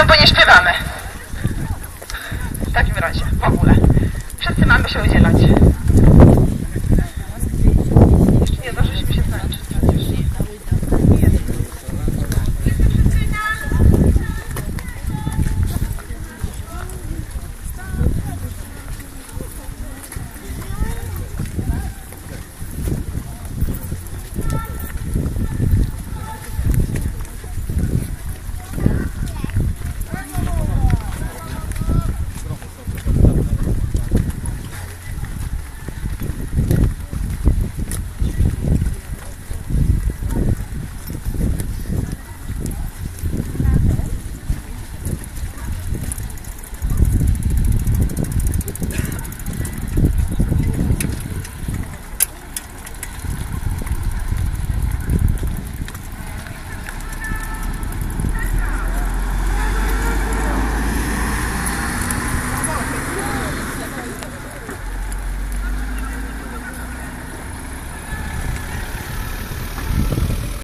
śpiewają, bo nie śpiewamy. W takim razie, w ogóle. Wszyscy mamy się udzielać.